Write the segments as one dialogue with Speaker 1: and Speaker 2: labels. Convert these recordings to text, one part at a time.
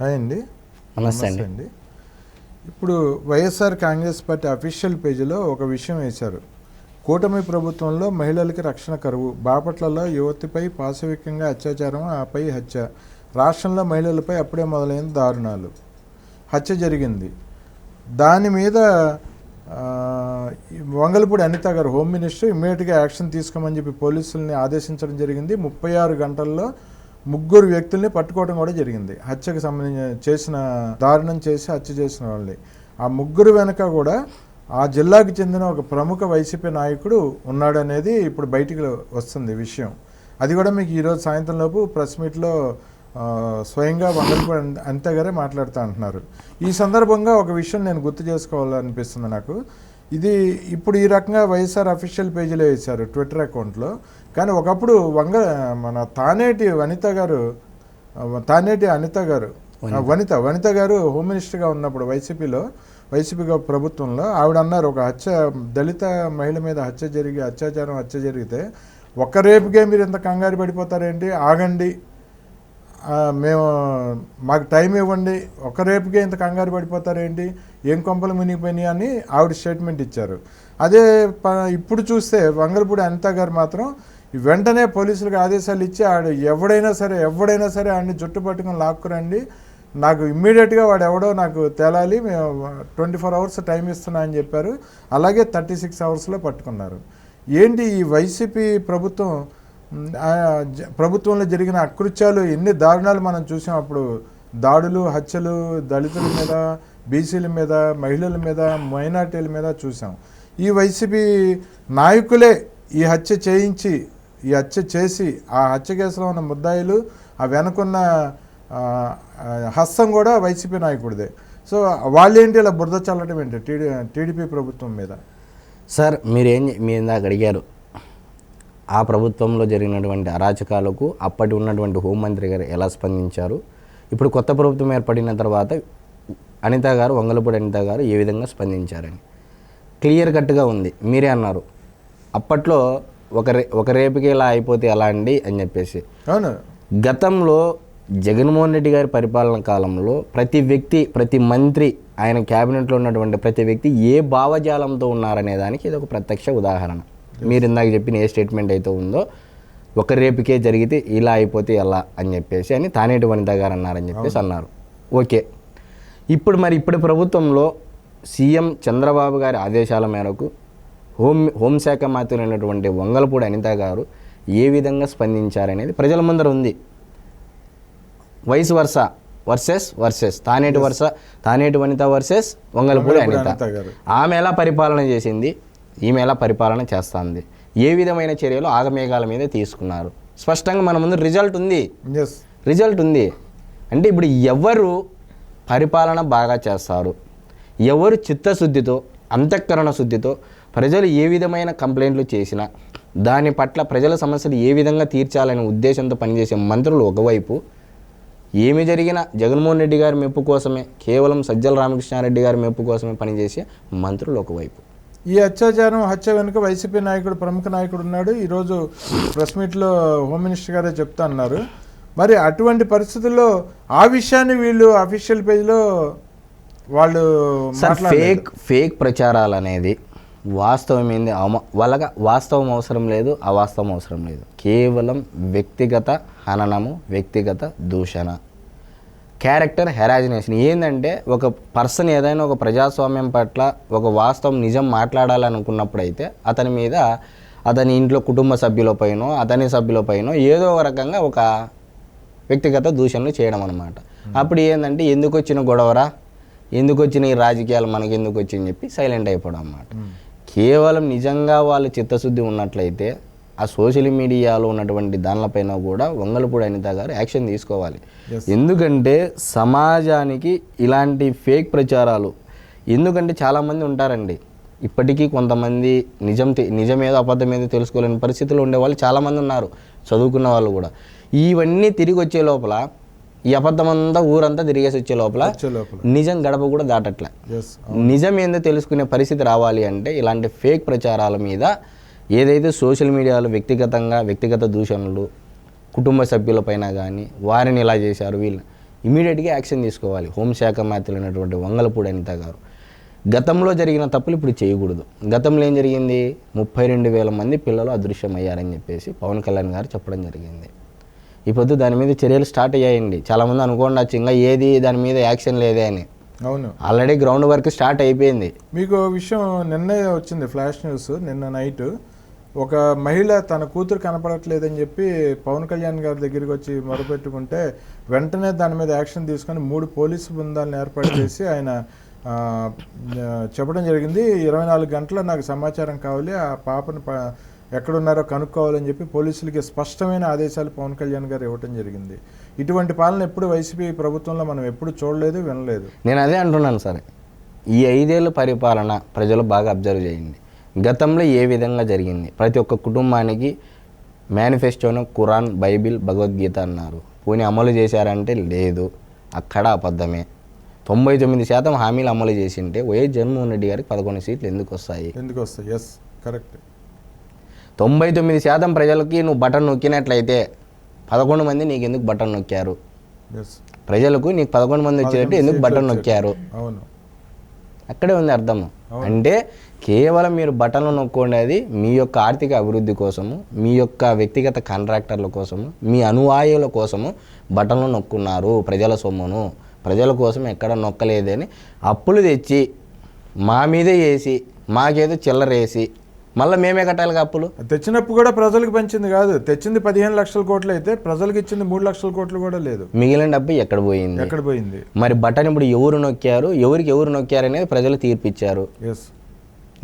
Speaker 1: Hi అండి.
Speaker 2: నమస్తే అండి.
Speaker 1: ఇప్పుడు వైఎస్ఆర్ కాంగ్రెస్ పార్టీ అఫీషియల్ పేజీలో ఒక విషయం వేశారు. కూటమి ప్రభుత్వంలో మహిళలకి రక్షణ కరువు బాపట్లలో యువతిపై పాశవికంగా అత్యాచారం ఆపై హత్య. రాష్ట్రంలో మహిళలపై అప్పుడే మొదలైన దారుణాలు. హత్య జరిగింది. దాని మీద వంగలపూడి అనిత గారు హోమ్ మినిస్టర్ ఇమ్మీడియట్గా యాక్షన్ తీసుకోమని చెప్పి పోలీసుల్ని ఆదేశించడం జరిగింది. ముప్పై ఆరు గంటల్లో ముగ్గురు వ్యక్తుల్ని పట్టుకోవడం కూడా జరిగింది. హత్యకు సంబంధించిన చేసిన దారుణం చేసి హత్య చేసిన వాళ్ళని. ఆ ముగ్గురు వెనక కూడా ఆ జిల్లాకు చెందిన ఒక ప్రముఖ వైసీపీ నాయకుడు ఉన్నాడు అనేది ఇప్పుడు బయటికి వస్తుంది విషయం. అది కూడా మీకు ఈరోజు సాయంత్రం లోపు ప్రెస్ మీట్లో స్వయంగా వంగలపూడి అంతేగారే మాట్లాడుతూ అంటున్నారు. ఈ సందర్భంగా ఒక విషయం నేను గుర్తు చేసుకోవాలనిపిస్తుంది నాకు. ఇది ఇప్పుడు ఈ రకంగా వైఎస్ఆర్ అఫీషియల్ పేజీలో వేశారు ట్విట్టర్ అకౌంట్లో. కానీ ఒకప్పుడు వంగ మన తానేటి వనిత గారు తానేటి అనిత గారు వనిత. వనిత గారు హోమ్ మినిస్టర్గా ఉన్నప్పుడు వైసీపీలో వైసీపీ ప్రభుత్వంలో ఆవిడ అన్నారు ఒక హత్య దళిత మహిళ మీద హత్య జరిగి అత్యాచారం హత్య జరిగితే ఒక్క రేపుకే మీరు ఇంత కంగారు పడిపోతారేంటి? ఆగండి. మేము మాకు టైం ఇవ్వండి. ఒక రేపుకే ఇంత కంగారు పడిపోతారేంటి? ఏం కొంపలు మునిగిపోయినాయి అని ఆవిడ స్టేట్మెంట్ ఇచ్చారు. అదే ప- ఇప్పుడు చూస్తే వంగలపూడి అనిత గారు మాత్రం వెంటనే పోలీసులకు ఆదేశాలు ఇచ్చి ఆడు ఎవడైనా సరే ఎవడైనా సరే ఆడిని జుట్టు పట్టుకొని లాక్కురండి. నాకు ఇమ్మీడియట్గా వాడు ఎవడో నాకు తేలాలి. మేము ట్వంటీ ఫోర్ అవర్స్ టైం ఇస్తున్నా అని చెప్పారు. అలాగే థర్టీ సిక్స్ అవర్స్లో పట్టుకున్నారు. ఏంటి ఈ వైసీపీ ప్రభుత్వం ప్రభుత్వంలో జరిగిన అకృత్యాలు ఎన్ని దారుణాలు మనం చూసాం అప్పుడు. దాడులు హత్యలు దళితుల మీద బీసీల మీద మహిళల మీద మైనార్టీల మీద చూసాం. ఈ వైసీపీ నాయకులే ఈ హత్య చేయించి ఈ హత్య చేసి ఆ హత్య కేసులో ఉన్న ముద్దాయిలు ఆ వెనుకున్న హస్తం కూడా వైసీపీ నాయకుడిదే. సో వాళ్ళేంటి ఇలా బురద చల్లటం ఏంటి టీడీ టీడీపీ ప్రభుత్వం మీద?
Speaker 2: సార్ మీరేం మీరు ఇందాక అడిగారు ఆ ప్రభుత్వంలో జరిగినటువంటి అరాచకాలకు అప్పటి ఉన్నటువంటి హోంమంత్రి గారు ఎలా స్పందించారు? ఇప్పుడు కొత్త ప్రభుత్వం ఏర్పడిన తర్వాత అనిత గారు వంగలపూడి అనిత గారు ఏ విధంగా స్పందించారని? క్లియర్ కట్గా ఉంది. మీరే అన్నారు. అప్పట్లో ఒక రే ఒక రేపుకి ఇలా అయిపోతే ఎలా అండి అని చెప్పేసి.
Speaker 1: అవును.
Speaker 2: గతంలో జగన్మోహన్ రెడ్డి గారి పరిపాలన కాలంలో ప్రతి వ్యక్తి ప్రతి మంత్రి ఆయన క్యాబినెట్లో ఉన్నటువంటి ప్రతి వ్యక్తి ఏ భావజాలంతో ఉన్నారనే దానికి ఇది ఒక ప్రత్యక్ష ఉదాహరణ. మీరు ఇందాక చెప్పిన ఏ స్టేట్మెంట్ అయితే ఉందో ఒక రేపుకే జరిగితే ఇలా అయిపోతే ఎలా అని చెప్పేసి అని తానేటి వనిత గారు అన్నారని చెప్పేసి అన్నారు. ఓకే. ఇప్పుడు మరి ఇప్పుడు ప్రభుత్వంలో సీఎం చంద్రబాబు గారి ఆదేశాల మేరకు హోం హోంశాఖ మంత్రి అయినటువంటి వంగలపూడి అనిత గారు ఏ విధంగా స్పందించారనేది ప్రజల ముందర ఉంది. వయసు వరుస వర్సెస్ వర్సెస్ తానేటి వరుస తానేటి వనిత వర్సెస్ వంగలపూడి అనిత. ఆమె ఎలా పరిపాలన చేసింది? ఈమె ఎలా పరిపాలన చేస్తుంది? ఏ విధమైన చర్యలు ఆగమేఘాల మీద తీసుకున్నారు? స్పష్టంగా మన ముందు రిజల్ట్ ఉంది. రిజల్ట్ ఉంది. అంటే ఇప్పుడు ఎవరు పరిపాలన బాగా చేస్తారు? ఎవరు చిత్తశుద్ధితో అంతఃకరణ శుద్ధితో ప్రజలు ఏ విధమైన కంప్లైంట్లు చేసినా దాని పట్ల ప్రజల సమస్యలు ఏ విధంగా తీర్చాలనే ఉద్దేశంతో పనిచేసే మంత్రులు ఒకవైపు ఏమి జరిగినా జగన్మోహన్ రెడ్డి గారి మెప్పు కోసమే కేవలం సజ్జల రామకృష్ణారెడ్డి గారి మెప్పు కోసమే పనిచేసే మంత్రులు ఒకవైపు.
Speaker 1: ఈ అత్యాచారం హత్య వెనుక వైసీపీ నాయకుడు ప్రముఖ నాయకుడు ఉన్నాడు. ఈరోజు ప్రెస్ మీట్లో హోమ్ మినిస్టర్ గారే చెప్తా అన్నారు. మరి అటువంటి పరిస్థితుల్లో ఆ విషయాన్ని వీళ్ళు అఫీషియల్ పేజ్లో వాళ్ళు.
Speaker 2: ఫేక్ ఫేక్ ప్రచారాలు అనేది వాస్తవం ఏంది? అవమ వాళ్ళగా వాస్తవం అవసరం లేదు అవాస్తవం అవసరం లేదు. కేవలం వ్యక్తిగత హననము వ్యక్తిగత దూషణ. క్యారెక్టర్ హెరాజినేషన్ ఏంటంటే ఒక పర్సన్ ఏదైనా ఒక ప్రజాస్వామ్యం పట్ల ఒక వాస్తవం నిజం మాట్లాడాలనుకున్నప్పుడు అయితే అతని మీద అతని ఇంట్లో కుటుంబ సభ్యులపైనో అతని సభ్యులపైనో ఏదో ఒక రకంగా ఒక వ్యక్తిగత దూషణలు చేయడం అనమాట అప్పుడు ఏంటంటే ఎందుకు వచ్చిన గొడవరా? ఎందుకు వచ్చిన ఈ రాజకీయాలు మనకి ఎందుకు వచ్చి అని చెప్పి సైలెంట్ అయిపోవడం అన్నమాట. కేవలం నిజంగా వాళ్ళు చిత్తశుద్ధి ఉన్నట్లయితే ఆ సోషల్ మీడియాలో ఉన్నటువంటి దానిపైన కూడా వంగలపూడి అనిత గారు యాక్షన్ తీసుకోవాలి. ఎందుకంటే సమాజానికి ఇలాంటి ఫేక్ ప్రచారాలు ఎందుకంటే చాలామంది ఉంటారండి. ఇప్పటికీ కొంతమంది నిజం నిజమేదో అబద్ధం ఏదో తెలుసుకోలేని పరిస్థితుల్లో ఉండే వాళ్ళు చాలామంది ఉన్నారు చదువుకున్న వాళ్ళు కూడా. ఇవన్నీ తిరిగి వచ్చే లోపల ఈ అబద్ధం అంతా ఊరంతా తిరిగేసి వచ్చే లోపల నిజం గడప కూడా దాటట్లే. నిజం ఏందో తెలుసుకునే పరిస్థితి రావాలి అంటే ఇలాంటి ఫేక్ ప్రచారాల మీద ఏదైతే సోషల్ మీడియాలో వ్యక్తిగతంగా వ్యక్తిగత దూషణలు కుటుంబ సభ్యులపైన కానీ వారిని ఇలా చేశారు వీళ్ళు ఇమీడియట్గా యాక్షన్ తీసుకోవాలి. హోంశాఖ మంత్రి అయినటువంటి వంగలపూడి అనిత గారు. గతంలో జరిగిన తప్పులు ఇప్పుడు చేయకూడదు. గతంలో ఏం జరిగింది? ముప్పై రెండు వేల మంది పిల్లలు అదృశ్యమయ్యారని చెప్పేసి పవన్ కళ్యాణ్ గారు చెప్పడం జరిగింది. ఈ పొద్దు దాని మీద చర్యలు స్టార్ట్ అయ్యాయండి. చాలామంది అనుకోండి ఇంకా ఏది దాని మీద యాక్షన్ లేదే అని.
Speaker 1: అవును.
Speaker 2: ఆల్రెడీ గ్రౌండ్ వర్క్ స్టార్ట్ అయిపోయింది.
Speaker 1: మీకు విషయం నిన్నే వచ్చింది ఫ్లాష్ న్యూస్ నిన్న నైట్. ఒక మహిళ తన కూతురు కనపడట్లేదని చెప్పి పవన్ కళ్యాణ్ గారి దగ్గరికి వచ్చి మొరపెట్టుకుంటే వెంటనే దాని మీద యాక్షన్ తీసుకొని మూడు పోలీసు బృందాలను ఏర్పాటు చేసి ఆయన చెప్పడం జరిగింది. ఇరవై నాలుగు గంటల నాకు సమాచారం కావాలి ఆ పాపను ఎక్కడున్నారో కనుక్కోవాలని చెప్పి పోలీసులకి స్పష్టమైన ఆదేశాలు పవన్ కళ్యాణ్ గారు ఇవ్వడం జరిగింది. ఇటువంటి పాలన ఎప్పుడు వైసీపీ ప్రభుత్వంలో మనం ఎప్పుడు చూడలేదు వినలేదు.
Speaker 2: నేను అదే అంటున్నాను సరే. ఈ ఐదేళ్ళ పరిపాలన ప్రజలు బాగా అబ్జర్వ్ చేయండి. గతంలో ఏ విధంగా జరిగింది? ప్రతి ఒక్క కుటుంబానికి మేనిఫెస్టోను ఖురాన్ బైబిల్ భగవద్గీత అన్నారు. పోనీ అమలు చేశారంటే లేదు. అక్కడ అబద్ధమే. తొంభై తొమ్మిది శాతం హామీలు అమలు చేసింటే వైఎస్ జగన్మోహన్ రెడ్డి గారికి పదకొండు సీట్లు ఎందుకు వస్తాయి?
Speaker 1: ఎందుకు వస్తాయి ఎస్ కరెక్ట్
Speaker 2: తొంభై తొమ్మిది శాతం ప్రజలకి నువ్వు బటన్ నొక్కినట్లయితే పదకొండు మంది నీకు ఎందుకు బటన్ నొక్కారు? ప్రజలకు నీకు పదకొండు మంది వచ్చేటట్టు ఎందుకు బటన్ నొక్కారు?
Speaker 1: అవును.
Speaker 2: అక్కడే ఉంది అర్థం అంటే కేవలం మీరు బటన్లు నొక్కుండేది మీ యొక్క ఆర్థిక అభివృద్ధి కోసము మీ యొక్క వ్యక్తిగత కాంట్రాక్టర్ల కోసము మీ అనువాయుల కోసము బటన్లు నొక్కున్నారు ప్రజల సొమ్మును. ప్రజల కోసం ఎక్కడ నొక్కలేదని అప్పులు తెచ్చి మా మీదే వేసి మాకేదో చిల్లరేసి మళ్ళీ మేమే కట్టాలి అప్పులు?
Speaker 1: తెచ్చినప్పుడు కూడా ప్రజలకు పంచింది కాదు. తెచ్చింది పదిహేను లక్షల కోట్లు అయితే ప్రజలకు ఇచ్చింది మూడు లక్షల కోట్లు కూడా లేదు.
Speaker 2: మిగిలిన డబ్బు ఎక్కడ పోయింది?
Speaker 1: ఎక్కడ పోయింది?
Speaker 2: మరి బటన్ ఇప్పుడు ఎవరు నొక్కారు? ఎవరికి ఎవరు నొక్కారు అనేది ప్రజలు తీర్పిచ్చారు.
Speaker 1: ఎస్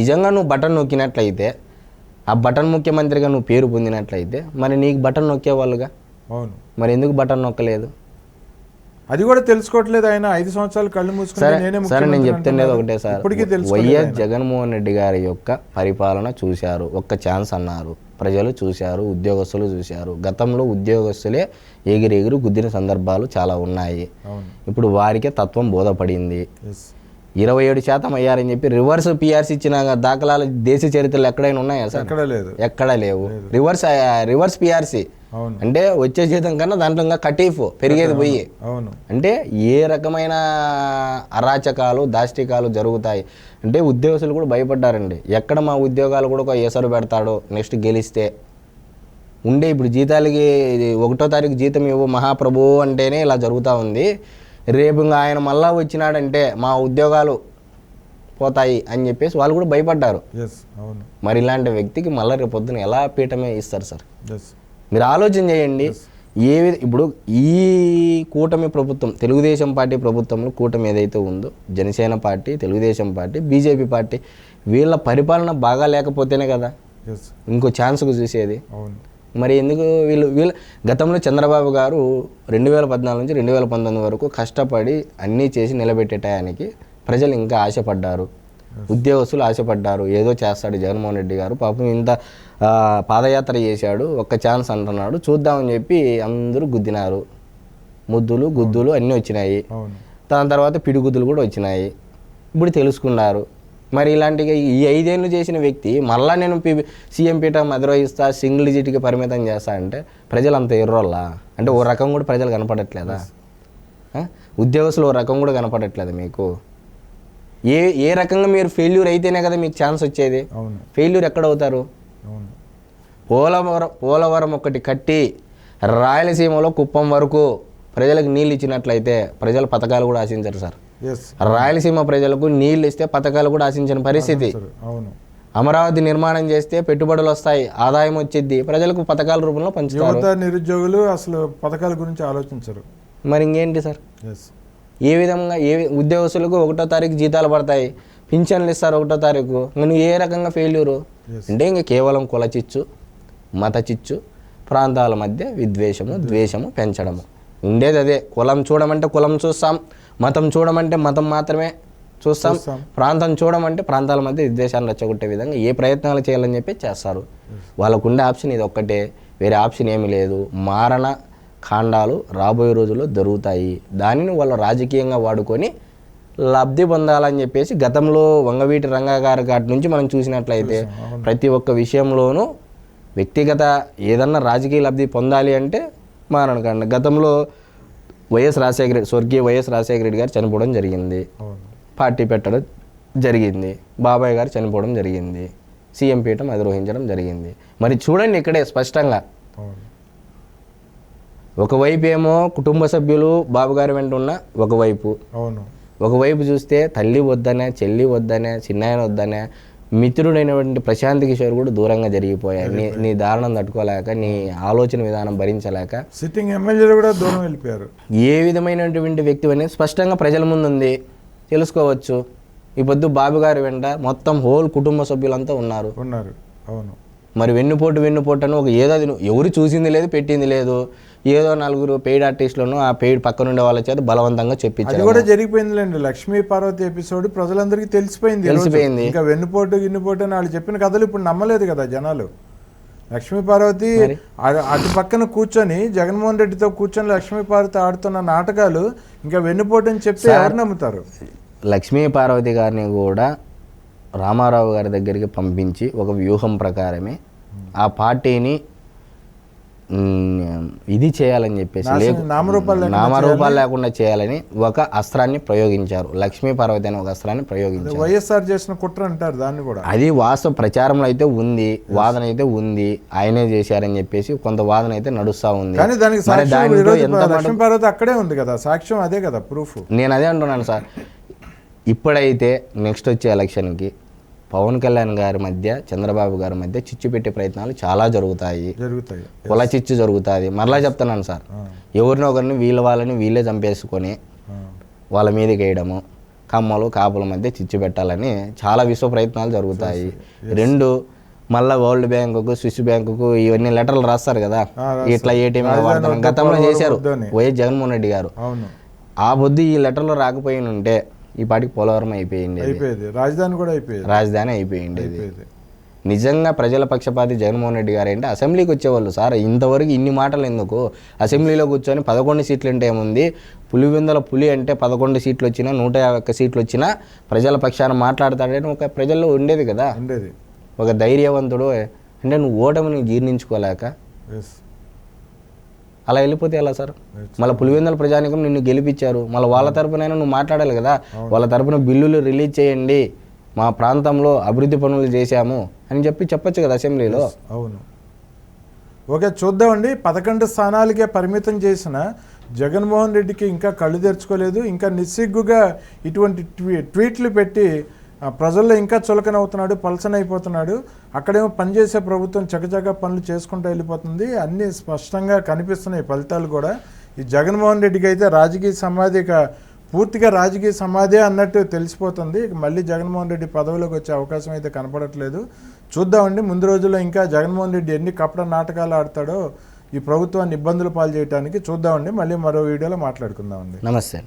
Speaker 2: నిజంగా నువ్వు బటన్ నొక్కినట్లయితే ఆ బటన్ ముఖ్యమంత్రిగా నువ్వు పేరు పొందినట్లయితే మరి నీకు బటన్ నొక్కేవాళ్ళుగా?
Speaker 1: అవును.
Speaker 2: మరి ఎందుకు బటన్ నొక్కలేదు?
Speaker 1: అది కూడా తెలుసుకోవట్లేదు ఆయన. ఐదు సంవత్సరాలు కళ్ళు మూసుకుంటే
Speaker 2: సరే
Speaker 1: నేనే.
Speaker 2: ఒకటే సార్. వైఎస్. జగన్మోహన్ రెడ్డి గారి యొక్క పరిపాలన చూశారు. ఒక్క ఛాన్స్ అన్నారు. ప్రజలు చూశారు ఉద్యోగస్తులు చూశారు. గతంలో ఉద్యోగస్తులే ఎగిరి ఎగిరి గుద్దిన సందర్భాలు చాలా ఉన్నాయి. ఇప్పుడు వారికే తత్వం బోధపడింది. ఇరవై ఏడు శాతం అయ్యారని చెప్పి రివర్స్ పిఆర్సీ ఇచ్చిన దాఖలాలు దేశ చరిత్రలో ఎక్కడైనా ఉన్నాయా సార్?
Speaker 1: ఎక్కడ లేదు.
Speaker 2: ఎక్కడా లేవు. రివర్స్ రివర్స్ పిఆర్సీ అంటే వచ్చే జీతం కన్నా దాంట్లో ఇంకా కటీఫ్ పెరిగేది పోయి.
Speaker 1: అవును.
Speaker 2: అంటే ఏ రకమైన అరాచకాలు దాష్టికాలు జరుగుతాయి? అంటే ఉద్యోగస్తులు కూడా భయపడ్డారండి. ఎక్కడ మా ఉద్యోగాలు కూడా ఒక ఎసరు పెడతాడో నెక్స్ట్ గెలిస్తే. ఉండే ఇప్పుడు జీతాలకి ఒకటో తారీఖు జీతం ఇవ్వు మహాప్రభు అంటేనే ఇలా జరుగుతూ ఉంది. రేపు ఇంకా ఆయన మళ్ళా వచ్చినాడంటే మా ఉద్యోగాలు పోతాయి అని చెప్పేసి వాళ్ళు కూడా భయపడ్డారు. మరి ఇలాంటి వ్యక్తికి మళ్ళీ రేపు పొద్దున ఎలా పీఠమే ఇస్తారు సార్? మీరు ఆలోచన చేయండి. ఏ ఇప్పుడు ఈ కూటమి ప్రభుత్వం తెలుగుదేశం పార్టీ ప్రభుత్వంలో కూటమి ఏదైతే ఉందో Janasena party Telugu Desam party BJP party వీళ్ళ పరిపాలన బాగా లేకపోతేనే కదా? ఇంకో ఛాన్స్కు చూసేది. మరి ఎందుకు వీళ్ళు వీళ్ళు గతంలో చంద్రబాబు గారు రెండు వేల పద్నాలుగు నుంచి రెండు వేల పంతొమ్మిది వరకు కష్టపడి అన్నీ చేసి నిలబెట్టే టయానికి ప్రజలు ఇంకా ఆశపడ్డారు. ఉద్యోగస్తులు ఆశపడ్డారు. ఏదో చేస్తాడు జగన్మోహన్ రెడ్డి గారు. పాపం ఇంత ఆ, పాదయాత్ర చేశాడు. ఒక్క ఛాన్స్ అంటున్నాడు. చూద్దామని చెప్పి అందరూ గుద్దినారు. ముద్దులు గుద్దులు అన్నీ వచ్చినాయి. దాని తర్వాత పిడిగుద్దులు కూడా వచ్చినాయి. ఇప్పుడు తెలుసుకున్నారు. మరి ఇలాంటి ఈ ఐదేళ్ళు చేసిన వ్యక్తి మళ్ళా నేను పి సీఎం పీఠం అధిరోహిస్తా సింగిల్ డిజిట్కి పరిమితం చేస్తా అంటే ప్రజలు అంత ఎర్రోళ్ళా? అంటే ఓ రకం కూడా ప్రజలు కనపడట్లేదా? ఉద్యోగస్తులు ఓ రకం కూడా కనపడట్లేదు మీకు? ఏ ఏ రకంగా మీరు ఫెయిల్యూర్ అయితేనే కదా మీకు ఛాన్స్ వచ్చేది?
Speaker 1: అవును.
Speaker 2: ఫెయిల్యూర్ ఎక్కడ అవుతారు?
Speaker 1: అవును.
Speaker 2: పోలవరం పోలవరం ఒకటి కట్టి రాయలసీమలో కుప్పం వరకు ప్రజలకు నీళ్ళు ఇచ్చినట్లయితే ప్రజల పథకాలు కూడా ఆశించరు సార్. రాయలసీమ ప్రజలకు నీళ్ళు ఇస్తే పథకాలు కూడా ఆశించిన పరిస్థితి.
Speaker 1: అవును.
Speaker 2: అమరావతి నిర్మాణం చేస్తే పెట్టుబడులు వస్తాయి ఆదాయం వచ్చింది ప్రజలకు పథకాల రూపంలో పంచుతారు.
Speaker 1: నిరుద్యోగులు అసలు పథకాల గురించి ఆలోచించరు.
Speaker 2: మరి ఇంకేంటి సార్? ఏ విధంగా ఏ ఉద్యోగస్తులకు ఒకటో తారీఖు జీతాలు పడతాయి పింఛన్లు ఇస్తారు ఒకటో తారీఖు నువ్వు ఏ రకంగా ఫెయిల్యూరు. అంటే ఇంక కేవలం కుల చిచ్చు మత చిచ్చు ప్రాంతాల మధ్య విద్వేషము ద్వేషము పెంచడము. ఉండేది అదే. కులం చూడమంటే కులం చూస్తాం మతం చూడమంటే మతం మాత్రమే చూస్తాం
Speaker 1: చూస్తాం.
Speaker 2: ప్రాంతం చూడమంటే ప్రాంతాల మధ్య విద్వేషాలు రెచ్చగొట్టే విధంగా ఏ ప్రయత్నాలు చేయాలని చెప్పి చేస్తారు. వాళ్ళకు ఉండే ఆప్షన్ ఇది ఒక్కటే. వేరే ఆప్షన్ ఏమీ లేదు. మారణ కాండాలు రాబోయే రోజుల్లో జరుగుతాయి. దానిని వాళ్ళు రాజకీయంగా వాడుకొని లబ్ధి పొందాలని చెప్పేసి గతంలో వంగవీటి రంగా గారి కాటి నుంచి మనం చూసినట్లయితే ప్రతి ఒక్క విషయంలోనూ వ్యక్తిగత ఏదన్నా రాజకీయ లబ్ధి పొందాలి అంటే మారణకాండ గతంలో వైఎస్ రాజశేఖర రెడ్డి స్వర్గీయ వైఎస్ రాజశేఖర రెడ్డి గారు చనిపోవడం జరిగింది. పార్టీ పెట్టడం జరిగింది. బాబాయ్ గారు చనిపోవడం జరిగింది. సీఎం పీఠం అధిరోహించడం జరిగింది. మరి చూడండి ఇక్కడే స్పష్టంగా. ఒకవైపు ఏమో కుటుంబ సభ్యులు బాబుగారి వెంట ఉన్న ఒకవైపు.
Speaker 1: అవును.
Speaker 2: ఒకవైపు చూస్తే తల్లి వద్దనే చెల్లి వద్దనే చిన్నాయన వద్దనే మిత్రుడైనటువంటి ప్రశాంత్ కిషోర్ కూడా దూరంగా జరిగిపోయాయి నీ నీ దారుణం తట్టుకోలేక నీ ఆలోచన విధానం భరించలేక.
Speaker 1: సిట్టింగ్ ఎమ్మెల్యేలు కూడా దూరం వెళ్ళిపోయారు.
Speaker 2: ఏ విధమైనటువంటి వ్యక్తి అనేది స్పష్టంగా ప్రజల ముందు ఉంది తెలుసుకోవచ్చు. ఈ పొద్దు బాబు గారి వెంట మొత్తం హోల్ కుటుంబ సభ్యులంతా ఉన్నారు.
Speaker 1: ఉన్నారు. అవును.
Speaker 2: మరి వెన్నుపోటు వెన్నుపోటు అని ఒక ఏదో అది ఎవరు చూసింది లేదు పెట్టింది లేదు. ఏదో నలుగురు పెయిడ్ ఆర్టిస్టులను ఆ పెయిడ్ పక్కన ఉండే వాళ్ళ చేత బలవంతంగా
Speaker 1: అది
Speaker 2: చెప్పించారు
Speaker 1: కూడా జరిగిపోయిందిలేండి. లక్ష్మీ పార్వతి ఎపిసోడ్ ప్రజలందరికీ తెలిసిపోయింది.
Speaker 2: తెలిసిపోయింది.
Speaker 1: ఇంకా వెన్నుపోటు గిన్నుపోటు అని వాళ్ళు చెప్పిన కథలు ఇప్పుడు నమ్మలేదు కదా జనాలు. లక్ష్మీ పార్వతి అటు పక్కన కూర్చొని జగన్మోహన్ రెడ్డితో కూర్చొని లక్ష్మీ పార్వతి ఆడుతున్న నాటకాలు ఇంకా వెన్నుపోటు అని చెప్తే ఎవరు నమ్ముతారు?
Speaker 2: లక్ష్మీ పార్వతి గారిని కూడా రామారావు గారి దగ్గరికి పంపించి ఒక వ్యూహం ప్రకారమే ఆ పార్టీని ఇది చేయాలని చెప్పేసి
Speaker 1: నామరూపాలు లేకుండా
Speaker 2: చేయాలని ఒక అస్త్రాన్ని ప్రయోగించారు. లక్ష్మీ పార్వతి అనే ఒక అస్త్రాన్ని ప్రయోగించారు.
Speaker 1: వైఎస్ఆర్ చేసిన కుట్ర అంటారు దాన్ని కూడా.
Speaker 2: అది వాస్తవ ప్రచారంలో అయితే ఉంది వాదన అయితే ఉంది ఆయనే చేశారని చెప్పేసి కొంత వాదన అయితే నడుస్తా ఉంది.
Speaker 1: కానీ దానికి లక్ష్మీ పార్వతి అక్కడే ఉంది కదా సాక్ష్యం అదే కదా ప్రూఫ్
Speaker 2: నేను అదే అంటున్నాను సార్. ఇప్పుడైతే నెక్స్ట్ వచ్చే ఎలక్షన్కి పవన్ కళ్యాణ్ గారి మధ్య చంద్రబాబు గారి మధ్య చిచ్చు పెట్టే ప్రయత్నాలు చాలా జరుగుతాయి.
Speaker 1: జరుగుతాయి.
Speaker 2: కుల చిచ్చు జరుగుతుంది. మరలా చెప్తున్నాను సార్. ఎవరినో ఒకరిని వీళ్ళ వాళ్ళని వీళ్ళే చంపేసుకొని. వాళ్ళ మీదకి వేయడము కమ్మలు కాపుల మధ్య చిచ్చు పెట్టాలని చాలా విశ్వ ప్రయత్నాలు జరుగుతాయి. రెండు మళ్ళా వరల్డ్ బ్యాంకుకు స్విస్ బ్యాంకుకు ఇవన్నీ లెటర్లు రాస్తారు కదా. ఇట్లా ఏటీఎం వాడతాం గతంలో చేశారు. వైఎస్ జగన్మోహన్ రెడ్డి గారు. ఆ బుద్ధి ఈ లెటర్లో రాకపోయి ఉంటే ఈ పాటికి పోలవరం అయిపోయింది
Speaker 1: అయిపోయేది. రాజధాని కూడా అయిపోయేది.
Speaker 2: రాజధాని అయిపోయింది నిజంగా ప్రజల పక్షపాతి జగన్మోహన్ రెడ్డి గారు అంటే అసెంబ్లీకి వచ్చేవాళ్ళు. సార్ ఇంతవరకు ఇన్ని మాటలు ఎందుకు? అసెంబ్లీలో కూర్చొని పదకొండు సీట్లు అంటే ఏముంది? పులివెందుల పులి అంటే పదకొండు సీట్లు వచ్చినా నూట యాభై ఒక్క సీట్లు వచ్చినా ప్రజల పక్షాన మాట్లాడతాడని ఒక ప్రజల్లో ఉండేది కదా.
Speaker 1: ఉండేది.
Speaker 2: ఒక ధైర్యవంతుడు. అంటే నువ్వు ఓటమిని జీర్ణించుకోలేక అలా వెళ్ళిపోతే ఎలా సార్? మళ్ళీ పులివెందుల ప్రజానికం నిన్ను గెలిపించారు. మళ్ళీ వాళ్ళ తరపునైనా నువ్వు మాట్లాడాలి కదా? వాళ్ళ తరపున బిల్లులు రిలీజ్ చేయండి. మా ప్రాంతంలో అభివృద్ధి పనులు చేశాము అని చెప్పి చెప్పొచ్చు కదా అసెంబ్లీలో?
Speaker 1: అవును. ఓకే చూద్దామండి. పదకొండు స్థానాలకే పరిమితం చేసిన జగన్మోహన్ రెడ్డికి ఇంకా కళ్ళు తెరుచుకోలేదు. ఇంకా నిస్సిగ్గుగా ఇటువంటి ట్వీ ట్వీట్లు పెట్టి ప్రజల్లో ఇంకా చులకనవుతున్నాడు పలసన అయిపోతున్నాడు అక్కడేమో పనిచేసే ప్రభుత్వం చకచక పనులు చేసుకుంటూ వెళ్ళిపోతుంది. అన్నీ స్పష్టంగా కనిపిస్తున్నాయి ఫలితాలు కూడా. ఈ జగన్మోహన్ రెడ్డికి అయితే రాజకీయ సమాధి ఇక పూర్తిగా రాజకీయ సమాధే అన్నట్టు తెలిసిపోతుంది. మళ్ళీ జగన్మోహన్ రెడ్డి పదవిలోకి వచ్చే అవకాశం అయితే కనపడట్లేదు. చూద్దామండి ముందు రోజుల్లో ఇంకా జగన్మోహన్ రెడ్డి ఎన్ని కపట నాటకాలు ఆడతాడో ఈ ప్రభుత్వాన్ని ఇబ్బందులు పాలు చేయడానికి చూద్దామండి. మళ్ళీ మరో వీడియోలో మాట్లాడుకుందామండి.
Speaker 2: నమస్తే.